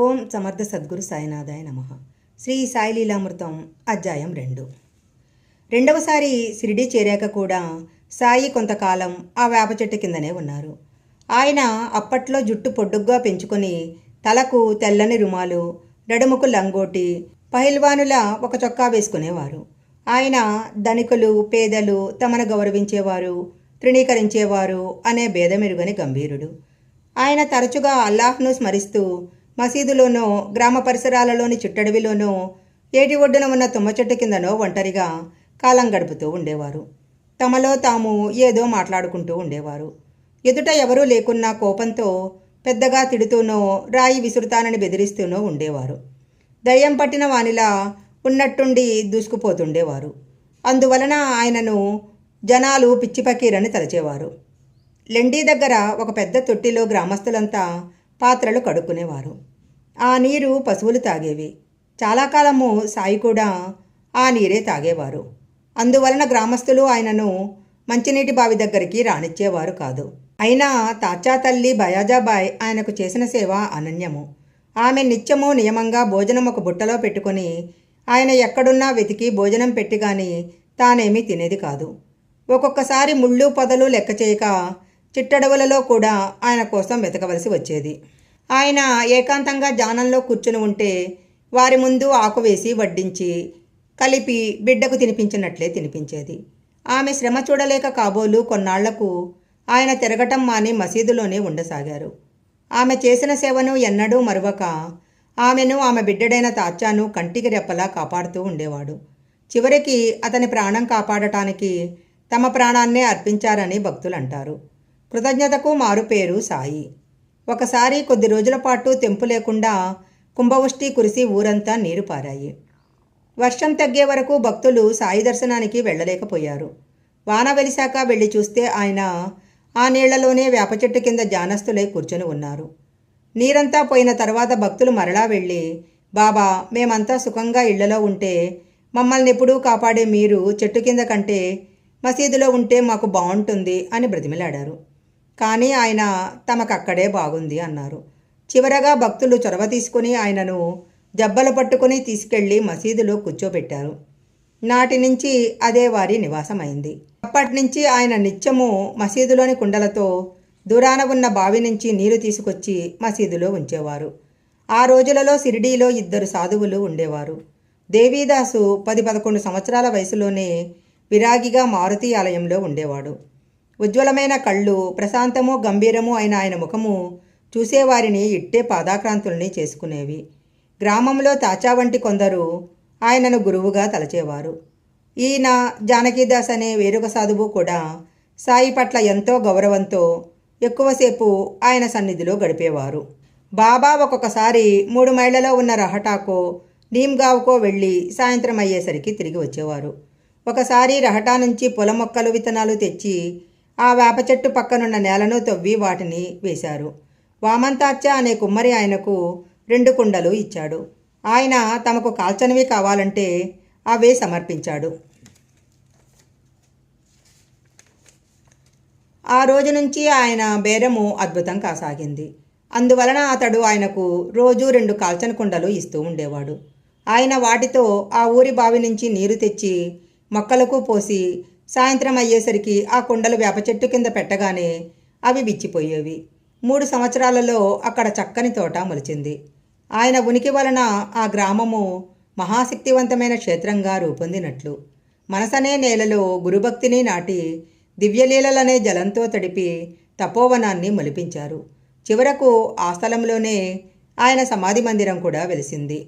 ఓం సమర్థ సద్గురు సాయినాథాయ నమ. శ్రీ సాయి లీలామృతం అధ్యాయం రెండు. రెండవసారి షిరిడి చేరాక కూడా సాయి కొంతకాలం ఆ వేప చెట్టు కిందనే ఉన్నారు. ఆయన అప్పట్లో జుట్టు పొడ్డుగ్గా పెంచుకొని తలకు తెల్లని రుమాలు నడుముకు లంగోటి పహిల్వానుల ఒక చొక్కా వేసుకునేవారు. ఆయన ధనికులు పేదలు తమను గౌరవించేవారు తృణీకరించేవారు అనే భేదమెరుగని గంభీరుడు. ఆయన తరచుగా అల్లాహ్ను స్మరిస్తూ మసీదులోనో గ్రామ పరిసరాలలోని చిట్టడవిలోనో ఏటి ఒడ్డున ఉన్న తుమ్మ చెట్టు కిందనో ఒంటరిగా కాలం గడుపుతూ ఉండేవారు. తమలో తాము ఏదో మాట్లాడుకుంటూ ఉండేవారు. ఎదుట ఎవరూ లేకున్నా కోపంతో పెద్దగా తిడుతూనో రాయి విసురుతానని బెదిరిస్తూనో ఉండేవారు. దయ్యం పట్టిన వానిలా ఉన్నట్టుండి దూసుకుపోతుండేవారు. అందువలన ఆయనను జనాలు పిచ్చిపకీరని తలచేవారు. లెండీ దగ్గర ఒక పెద్ద తొట్టిలో గ్రామస్తులంతా పాత్రలు కడుక్కునేవారు. ఆ నీరు పశువులు తాగేవి. చాలా కాలము సాయి కూడా ఆ నీరే తాగేవారు. అందువలన గ్రామస్తులు ఆయనను మంచినీటి బావి దగ్గరికి రానిచ్చేవారు కాదు. అయినా తాచా తల్లి బయాజాబాయ్ ఆయనకు చేసిన సేవ అనన్యము. ఆమె నిత్యము నియమంగా భోజనం ఒక బుట్టలో పెట్టుకొని ఆయన ఎక్కడున్నా వెతికి భోజనం పెట్టి కానీ తానేమీ తినేది కాదు. ఒక్కొక్కసారి ముళ్ళు పొదలు లెక్క చేయక చిట్టడవులలో కూడా ఆయన కోసం వెతకవలసి వచ్చేది. ఆయన ఏకాంతంగా జానంలో కూర్చుని ఉంటే వారి ముందు ఆకు వేసి వడ్డించి కలిపి బిడ్డకు తినిపించినట్లే తినిపించేది. ఆమె శ్రమ చూడలేక కాబోలు కొన్నాళ్ళకు ఆయన తిరగటం మాని మసీదులోనే ఉండసాగారు. ఆమె చేసిన సేవను ఎన్నడూ మరువక ఆమెను ఆమె బిడ్డడైన తాచాను కంటికి రెప్పలా కాపాడుతూ ఉండేవాడు. చివరికి అతని ప్రాణం కాపాడటానికి తమ ప్రాణాన్నే అర్పించారని భక్తులు అంటారు కృతజ్ఞతకు మారుపేరు సాయి. ఒకసారి కొద్ది రోజుల పాటు తెంపు లేకుండా కుంభవృష్టి కురిసి ఊరంతా నీరు పారాయి. వర్షం తగ్గే వరకు భక్తులు సాయి దర్శనానికి వెళ్ళలేకపోయారు. వాన వెలిశాక వెళ్ళి చూస్తే ఆయన ఆ నీళ్ళలోనే వేప చెట్టు కింద జానస్తులై కూర్చొని ఉన్నారు. నీరంతా పోయిన తర్వాత భక్తులు మరలా వెళ్ళి బాబా మేమంతా సుఖంగా ఇళ్ళలో ఉంటే మమ్మల్ని ఎప్పుడూ కాపాడే మీరు చెట్టు కింద కంటే మసీదులో ఉంటే మాకు బాగుంటుంది అని బ్రతిమిలాడారు. కానీ ఆయన తమకక్కడే బాగుంది అన్నారు. చివరగా భక్తులు చొరవ తీసుకుని ఆయనను జబ్బలు పట్టుకుని తీసుకెళ్ళి మసీదులో కూర్చోబెట్టారు. నాటి నుంచి అదే వారి నివాసమైంది. అప్పటి నుంచి ఆయన నిత్యము మసీదులోని కుండలతో దూరాన ఉన్న బావి నుంచి నీరు తీసుకొచ్చి మసీదులో ఉంచేవారు. ఆ రోజులలో సిరిడీలో ఇద్దరు సాధువులు ఉండేవారు. దేవీదాసు పది పదకొండు సంవత్సరాల వయసులోనే విరాగిగా మారుతి ఆలయంలో ఉండేవాడు. ఉజ్వలమైన కళ్ళు ప్రశాంతము గంభీరము అయిన ఆయన ముఖము చూసేవారిని ఇట్టే పాదాక్రాంతుల్ని చేసుకునేవి. గ్రామంలో తాచా వంటి కొందరు ఆయనను గురువుగా తలచేవారు. ఈయన జానకీదాస్ అనే వేరొక సాధువు కూడా సాయి పట్ల ఎంతో గౌరవంతో ఎక్కువసేపు ఆయన సన్నిధిలో గడిపేవారు. బాబా ఒక్కొక్కసారి మూడు మైళ్ళలో ఉన్న రహటాకో నీమ్గావ్కో వెళ్ళి సాయంత్రం అయ్యేసరికి తిరిగి వచ్చేవారు. ఒకసారి రహటా నుంచి పొల మొక్కలు విత్తనాలు తెచ్చి ఆ వేప చెట్టు పక్కనున్న నేలను తవ్వి వాటిని వేశారు. వామంతాచ్చ అనే కుమ్మరి ఆయనకు రెండు కుండలు ఇచ్చాడు. ఆయన తమకు కాల్చనివి కావాలంటే అవే సమర్పించాడు. ఆ రోజు నుంచి ఆయన బేరము అద్భుతం కాసాగింది. అందువలన అతడు ఆయనకు రోజు రెండు కాల్చని కుండలు ఇస్తూ ఉండేవాడు. ఆయన వాటితో ఆ ఊరి బావి నుంచి నీరు తెచ్చి మొక్కలకు పోసి సాయంత్రం అయ్యేసరికి ఆ కుండలు వేప చెట్టు కింద పెట్టగానే అవి విచ్చిపోయేవి. మూడు సంవత్సరాలలో అక్కడ చక్కని తోట మొలిచింది. ఆయన ఉనికి వలన ఆ గ్రామము మహాశక్తివంతమైన క్షేత్రంగా రూపొందినట్లు. మనసనే నేలలో గురుభక్తిని నాటి దివ్యలీలలనే జలంతో తడిపి తపోవనాన్ని మొలిపించారు. చివరకు ఆ స్థలంలోనే ఆయన సమాధి మందిరం కూడా వెలిసింది.